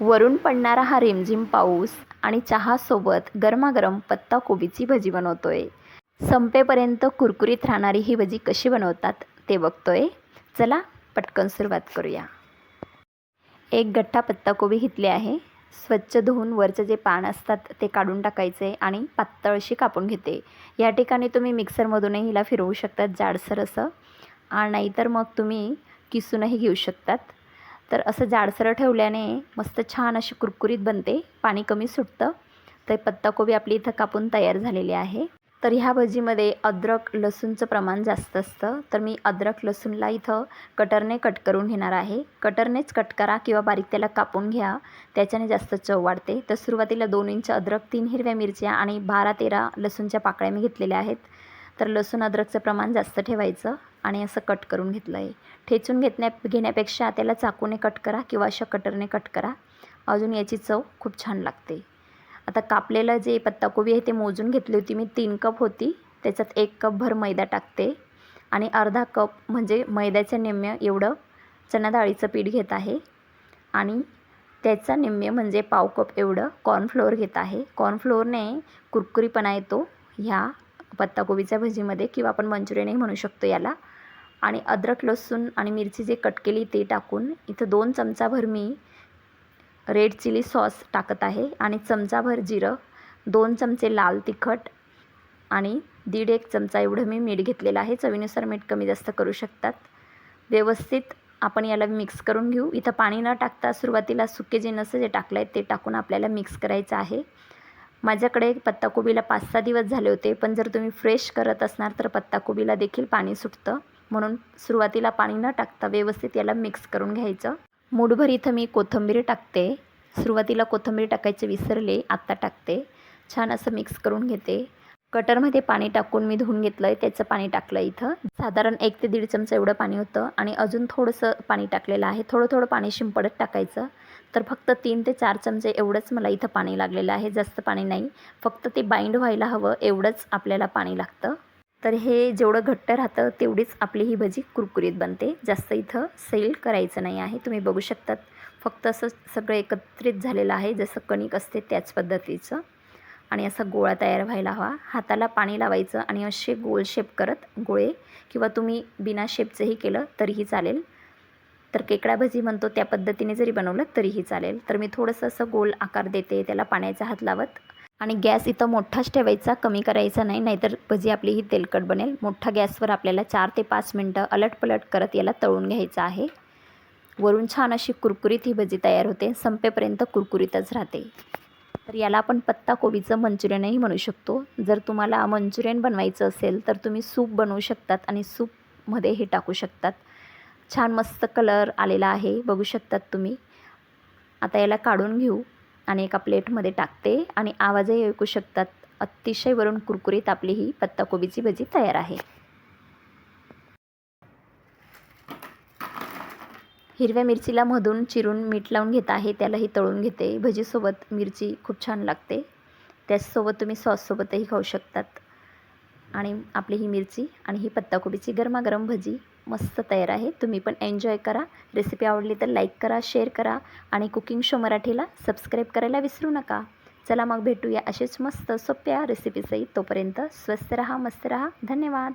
वरून पडणारा हा रिमझिम पाऊस आणि चहासोबत गरमागरम पत्ताकोबीची भजी बनवतोय. संपेपर्यंत कुरकुरीत राहणारी ही भजी कशी बनवतात ते बघतोय. चला पटकन सुरुवात करूया. एक गठ्ठा पत्ताकोबी घेतली आहे. स्वच्छ धुवून वरचं जे पान असतात ते काढून टाकायचे आणि पातळ अशी कापून घेते. या ठिकाणी तुम्ही मिक्सरमधूनही हिला फिरवू शकतात जाडसर असं. आणि नाहीतर मग तुम्ही किसूनही घेऊ शकतात. तर असं जाडसरं ठेवल्याने मस्त छान अशी कुरकुरीत बनते. पाणी कमी सुटतं. तर पत्ताकोबी आपली इथं कापून तयार झालेली आहे. तर ह्या भजीमध्ये अद्रक लसूणचं प्रमाण जास्त असतं. तर मी अद्रक लसूणला इथं कटरने कट करून घेणार आहे. कटरनेच कट करा किंवा बारीक त्याला कापून घ्या. त्याच्याने जास्त चव वाढते. तर सुरुवातीला दोन इंच अद्रक तीन हिरव्या मिरच्या आणि बारा तेरा लसूणच्या पाकळ्या मी घेतलेल्या आहेत. तर लसूण अद्रकचं प्रमाण जास्त ठेवायचं आणि असं कट करून घेतलं आहे ठेचून घेतण्या घेण्यापेक्षा त्याला चाकूने कट करा किंवा अशा कटरने कट करा. अजून याची चव खूप छान लागते. आता कापलेलं जे पत्ताकोबी आहे ते मोजून घेतली होती मी. तीन कप होती. त्याच्यात एक कप भर मैदा टाकते. आणि अर्धा कप म्हणजे मैद्याच्या निम्म्य एवढं चणा डाळीचं पीठ घेत आहे. आणि त्याचा निम्म्य म्हणजे पाव कप एवढं कॉर्नफ्लोअर घेत आहे. कॉर्नफ्लोअरने कुरकुरीपणा येतो ह्या पत्ताकोबीच्या भजीमध्ये किंवा आपण मंचुरियनही म्हणू शकतो याला. आणि अद्रक लसूण आणि मिरची जे कट केली ते टाकून इथं दोन चमचाभर मी रेड चिली सॉस टाकत आहे. आणि चमचाभर जिरं दोन चमचे लाल तिखट आणि दीड एक चमचा एवढं मी मीठ घेतलेलं आहे. चवीनुसार मीठ कमी जास्त करू शकतात. व्यवस्थित आपण याला मिक्स करून घेऊ. इथं पाणी न टाकता सुरुवातीला सुके जे नसं जे टाकलं आहे ते टाकून आपल्याला मिक्स करायचं आहे. माझ्याकडे पत्ताकोबीला पाच सहा दिवस झाले होते पण जर तुम्ही फ्रेश करत असणार तर पत्ताकोबीला देखील पाणी सुटतं. म्हणून सुरुवातीला पाणी न टाकता व्यवस्थित याला मिक्स करून घ्यायचं. मूठभर इथं मी कोथिंबीर टाकते. सुरुवातीला कोथिंबीर टाकायचे विसरले आत्ता टाकते. छान असं मिक्स करून घेते. कटरमध्ये पाणी टाकून मी धुवून घेतलं आहे त्याचं पाणी टाकलं इथं. साधारण एक ते दीड चमचा एवढं पाणी होतं आणि अजून थोडंसं पाणी टाकलेलं आहे. थोडं थोडं पाणी शिंपडत टाकायचं. तर फक्त तीन ते चार चमचे एवढंच मला इथं पाणी लागलेलं आहे. जास्त पाणी नाही. फक्त ते बाइंड व्हायला हवं एवढंच आपल्याला पाणी लागतं. तर हे जेवढं घट्ट राहतं तेवढीच आपली ही भजी कुरकुरीत बनते. जास्त इथं सेल करायचं नाही आहे. तुम्ही बघू शकतात. फक्त असं सगळं एकत्रित झालेलं आहे. जसं कणिक असते त्याच पद्धतीचं. आणि असा गोळा तयार व्हायला हवा. हाताला पाणी लावायचं आणि असे गोल शेप करत गोळे किंवा तुम्ही बिना शेपचंही केलं तरीही चालेल. तर केकडा भजी म्हणतो त्या पद्धतीने जरी बनवलं तरीही चालेल. तर मी थोडंसं असं गोल आकार देते त्याला पाण्याचा हात लावत. आणि गॅस इथं मोठाच ठेवायचा कमी करायचा नाही नाहीतर भजी आपली ही तेलकट बनेल. मोठ्या गॅसवर आपल्याला चार ते पाच मिनटं अलटपलट करत याला तळून घ्यायचं आहे. वरून छान अशी कुरकुरीत ही भजी तयार होते. संपेपर्यंत कुरकुरीतच राहते. तर याला आपण पत्ताकोबीचं मंचुरियनही म्हणू शकतो. जर तुम्हाला मंचुरियन बनवायचं असेल तर तुम्ही सूप बनवू शकतात आणि सूपमध्ये हे टाकू शकतात. छान मस्त कलर आलेला आहे बघू शकतात तुम्ही. आता याला काढून घेऊ आणि एका प्लेटमध्ये टाकते आणि आवाजही ऐकू शकतात. अतिशय वरून कुरकुरीत आपली ही पत्ताकोबीची भजी तयार आहे. हिरव्या मिरचीला मधून चिरून मीठ लावून घेत आहे. त्यालाही तळून घेते. भजीसोबत मिरची खूप छान लागते. त्याचसोबत तुम्ही सॉससोबतही खाऊ शकतात. आणि आपली ही मिरची आणि ही पत्ताकोबीची गरमागरम भजी मस्त तयार आहे. तुम्ही पण एन्जॉय करा. रेसिपी आवडली तर लाईक करा शेअर करा आणि कुकिंग शो मराठीला सबस्क्राईब करायला विसरू नका. चला मग भेटूया असेच मस्त सोप्या रेसिपीसहित तोपर्यंत स्वस्त रहा मस्त रहा. धन्यवाद.